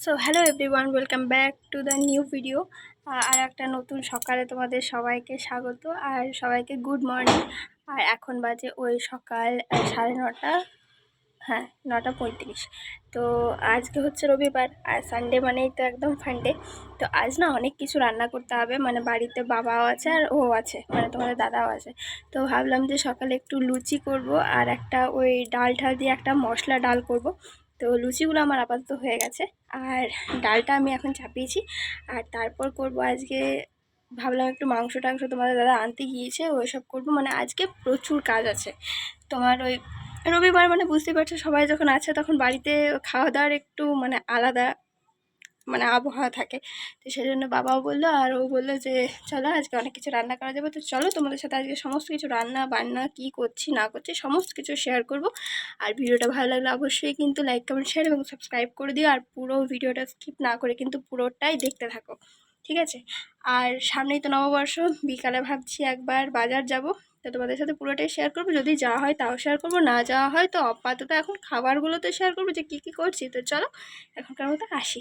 So hello everyone welcome back to the new video আর একটা নতুন সকালে তোমাদের সবাইকে স্বাগত আর সবাইকে গুড মর্নিং আর এখন বাজে ওই সকাল সাড়ে নটা হ্যাঁ নটা পঁয়ত্রিশ। তো আজকে হচ্ছে রবিবার, আর সানডে মানেই তো একদম ফান্ডে তো আজ না অনেক কিছু রান্না করতে হবে মানে বাড়িতে বাবাও আছে আর ও আছে মানে তোমাদের দাদাও আছে। তো ভাবলাম যে সকালে একটু লুচি করব আর একটা ওই ডাল ঠাল দিয়ে একটা মশলা ডাল করব। তো লুচিগুলো আমার আপাতত হয়ে গেছে। আর ডালটা আমি এখন চাপিয়েছি। আর তারপর করব আজকে, ভাবলাম একটু মাংস টাংস তোমাদের দাদা আনতে গিয়েছে ওইসব করব। মানে আজকে প্রচুর কাজ আছে। তোমার ওই রবিবার মানে বুঝতে পারছ, সবাই যখন আছে তখন বাড়িতে খাওয়া দাওয়ার একটু মানে আলাদা মানে আবহাওয়া থাকে। তো সেই জন্য বাবাও বলল, আর ও বলল যে, চলো আজকে অনেক কিছু রান্না করা যাবে। তো চলো তোমাদের সাথে আজকে সমস্ত কিছু রান্না বান্না কি করছি, না করছি, সমস্ত কিছু শেয়ার করব। আর ভিডিওটা ভালো লাগলে অবশ্যই কিন্তু লাইক কমেন্ট শেয়ার এবং সাবস্ক্রাইব করে দিও। আর পুরো ভিডিওটা স্কিপ না করে কিন্তু পুরোটাই দেখতে থাকো। ঠিক আছে? আর সামনেই তো নববর্ষ, বিকালে ভাবছি একবার বাজার যাব। তো তোমাদের সাথে পুরোটাই শেয়ার করব। যদি যাওয়া হয় তাও শেয়ার করব, না যাওয়া হয় তো আপাতত এখন খাবারগুলো তো শেয়ার করব যে কী কী করছি। তো চলো, এখনকার মতো আসি।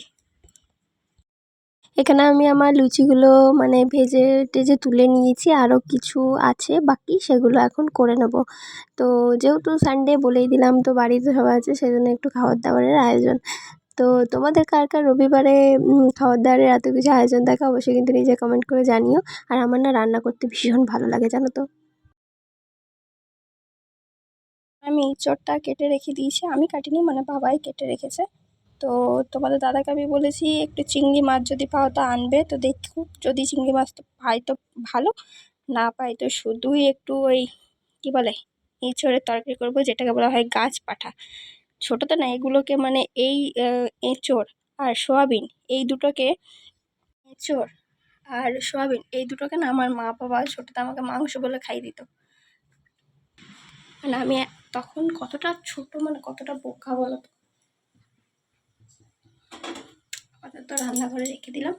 এখানে আমি আমার লুচিগুলো মানে ভেজে টেজে তুলে নিয়েছি, আরও কিছু আছে বাকি সেগুলো এখন করে নেব। তো যেহেতু সানডে বলেই দিলাম তো বাড়িতে সবাই আছে, সেজন্য একটু খাবার দাবারের আয়োজন। তো তোমাদের কার কার রবিবারে খাবার দাবারের এত কিছু আয়োজন থাকে অবশ্যই কিন্তু নিজে কমেন্ট করে জানিও। আর আমার না রান্না করতে ভীষণ ভালো লাগে, জানো তো। আমি চোরটা কেটে রেখে দিয়েছি, আমি কাটিনি মানে বাবাই কেটে রেখেছে। তো তোমাদের দাদাকে আমি বলেছি, একটু চিংড়ি মাছ যদি পাও তো আনবে। তো দেখুক যদি চিংড়ি মাছ তো পাই তো ভালো, না পাই তো শুধুই একটু ওই কী বলে, এঁচোড়ের তরকারি করব, যেটাকে বলা হয় গাছ পাঠা। ছোটো তো না, এগুলোকে মানে এই এঁচোড় আর সোয়াবিন, এই দুটোকে এঁচোড় আর সোয়াবিন, এই দুটোকে না আমার মা বাবা ছোটোতে আমাকে মাংস বলে খাই দিত। মানে আমি তখন কতটা ছোট মানে কতটা বোকা বলো তো। আপাতত রান্নাঘরে রেখে দিলাম।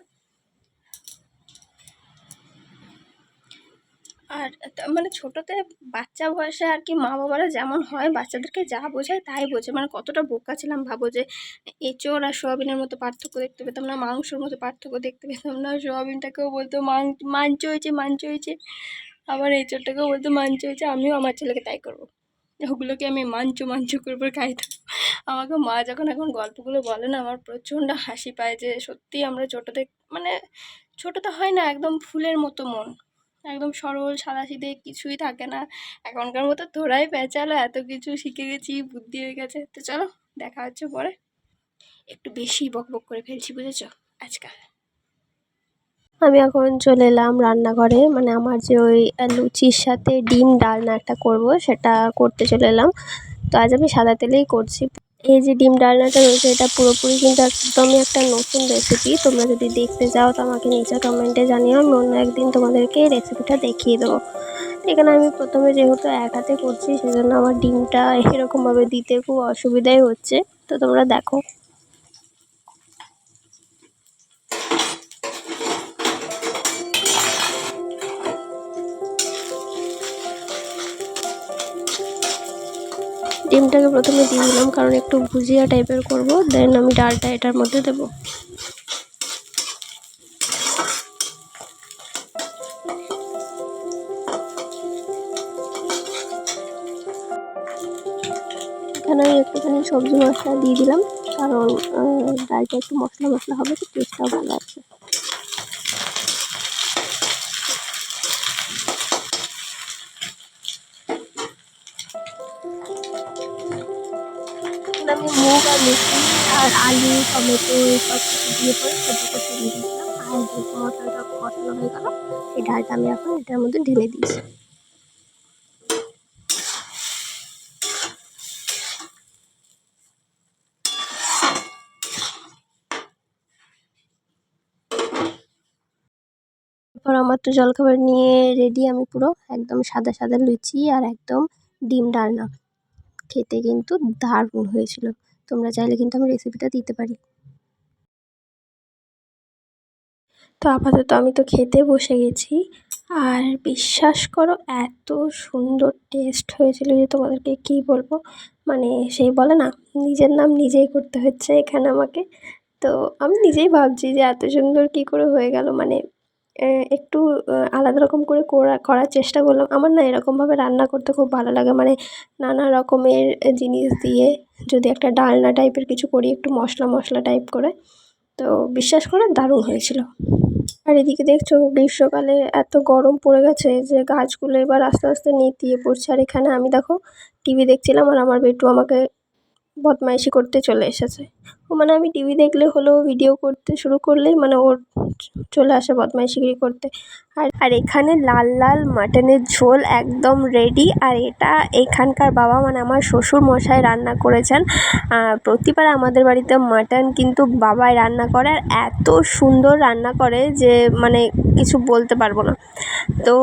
আর মানে ছোটোতে বাচ্চা বয়সে আর কি মা বাবারা যেমন হয়, বাচ্চাদেরকে যা বোঝায় তাই বোঝে। মানে কতটা বোকা ছিলাম ভাবো যে এঁচোড় আর সোয়াবিনের মতো পার্থক্য দেখতে পেতাম না, মাংসর মতো পার্থক্য দেখতে পেতাম না, সোয়াবিনটাকেও বলতো মাং মাঞ্চ হয়েছে মাঞ্চ হয়েছে। আবার এঁচোড়টাকেও বলতো মাঞ্চ হয়েছে, আমিও আমার ছেলেকে তাই করব। ওগুলোকে আমি মাঞ্চু মাঞ্চু করব খাইতাম আমাকে মা যখন এখন গল্পগুলো বলে না, আমার প্রচণ্ড হাসি পায় যে সত্যি আমরা ছোটোতে মানে ছোটোতে হয় না, একদম ফুলের মতো মন। একদম সরল, সাদাসিধে, কিছুই থাকে না। এখনকার মতো তোরাই পেঁচালো, এত কিছু শিখে গেছি, বুদ্ধি হয়ে গেছে। তো চলো, দেখা হচ্ছে পরে। একটু বেশি বক বক করে ফেলছি, বুঝেছ? আজকাল। আমি এখন চলে এলাম রান্নাঘরে। মানে আমার যে ওই লুচির সাথে ডিম ডালনা একটা করব, সেটা করতে চলে এলাম। তো আজ আমি সাদা তেলেই করছি। এই যে ডিম ডালনাটা রয়েছে, এটা পুরোপুরি কিন্তু একদমই একটা নতুন রেসিপি তোমরা যদি দেখতে চাও তো আমাকে নিচে কমেন্টে জানিও, আমি অন্য একদিন তোমাদেরকে এই রেসিপিটা দেখিয়ে দেবো। এখানে আমি প্রথমে যেহেতু এক হাতে করছি, সেজন্য আমার ডিমটা এরকমভাবে দিতে খুব অসুবিধাই হচ্ছে। তো তোমরা দেখো। ডিমটাকে প্রথমে দিয়ে দিলাম, কারণ একটু ভুজিয়া টাইপের করব দেন আমি ডালটা এটার মধ্যে দেবো। এখানে আমি একটুখানি সবজি মশলা দিয়ে দিলাম, কারণ ডালটা একটু মশলা মশলা হবে, তো টেস্টটাও ভালো আছে আমি মুগ আর লুচি আর আলু, টমেটো সব কিছু দিয়ে পরে সেদ্ধ করতে দিয়ে দিয়েছিলাম। আর মশলাটা হয়ে গেল, এই ডালটা আমি এখন এটার মধ্যে ঢেলে দিয়েছি। আমার তো জলখাবার নিয়ে রেডি আমি পুরো একদম সাদা সাদা লুচি আর একদম ডিম ডালনা। খেতে কিন্তু দারুণ হয়েছিল। তোমরা চাইলে কিন্তু আমি রেসিপিটা দিতে পারি। তো আপাতত আমি তো খেতে বসে গেছি। আর বিশ্বাস করো, এত সুন্দর টেস্ট হয়েছিল যে তোমাদেরকে কী বলব? মানে সেই বলে না, নিজের নাম নিজেই করতে হচ্ছে এখানে আমাকে। তো আমি নিজেই ভাবছি যে এত সুন্দর কী করে হয়ে গেল মানে একটু আলাদা রকম করে করা, করার চেষ্টা করলাম। আমার না এরকমভাবে রান্না করতে খুব ভালো লাগে। মানে নানা রকমের জিনিস দিয়ে যদি একটা ডালনা টাইপের কিছু করি, একটু মশলা মশলা টাইপ করে, তো বিশ্বাস করে দারুণ হয়েছিল। আর এদিকে দেখছ, গ্রীষ্মকালে এত গরম পড়ে গেছে যে গাছগুলো এবার আস্তে আস্তে নেতিয়ে পড়ছে। আর এখানে আমি দেখো, টিভি দেখছিলাম আর আমার বেটু আমাকে বদমাইশি করতে চলে এসেছে। মানে আমি টিভি দেখলে হলেও ভিডিও করতে শুরু করলেই মানে ওর চলে আসে বদমাইশিগিরি করতে। আর আর এখানে লাল লাল মাটনের ঝোল একদম রেডি আর এটা এখানকার বাবা মানে আমার শ্বশুর মশাই রান্না করেছেন। প্রতিবার আমাদের বাড়িতে মাটন কিন্তু বাবাই রান্না করে আর এত সুন্দর রান্না করে যে মানে কিছু বলতে পারব না। তো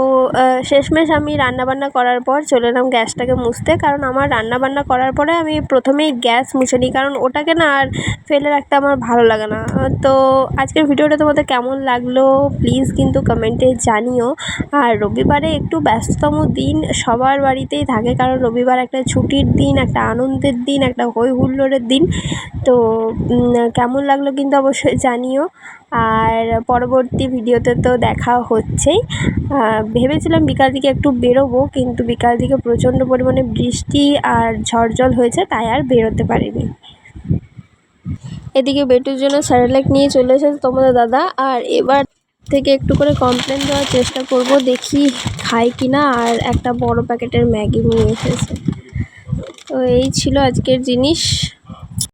শেষমেশ আমি রান্নাবান্না করার পর চলে এলাম গ্যাসটাকে মুছতে। কারণ আমার রান্নাবান্না করার পরে আমি প্রথমেই গ্যাস মুছে নিই। কারণ ওটাকে না আর ফেলে রাখতে আমার ভালো লাগে না। তো আজকের ভিডিওটা তোমাদের কেমন লাগল প্লিজ কিন্তু কমেন্টে জানিও। আর রবিবারে একটু ব্যস্ততম দিন সবার বাড়িতেই থাকে কারণ রবিবার একটা ছুটির দিন, একটা আনন্দের দিন, একটা হই হুল্লোড়ের দিন। তো কেমন লাগল কিন্তু অবশ্যই জানিও। আর পরবর্তী ভিডিওতে তো দেখা হচ্ছেই। ভেবেছিলাম বিকাল দিকে একটু বেরোবো কিন্তু বিকাল দিকে প্রচণ্ড পরিমাণে বৃষ্টি আর ঝড় জল হয়েছে, তাই আর বেরোতে পারিনি। এদিকে বেটুর জন্য স্যাটেলাইট নিয়ে চলে এসেছে তোমাদের দাদা। আর এবার থেকে একটু করে কমপ্লেন দেওয়ার চেষ্টা করব, দেখি খাই কি না আর একটা বড় প্যাকেটের ম্যাগি নিয়ে এসেছে। তো এই ছিল আজকের জিনিস।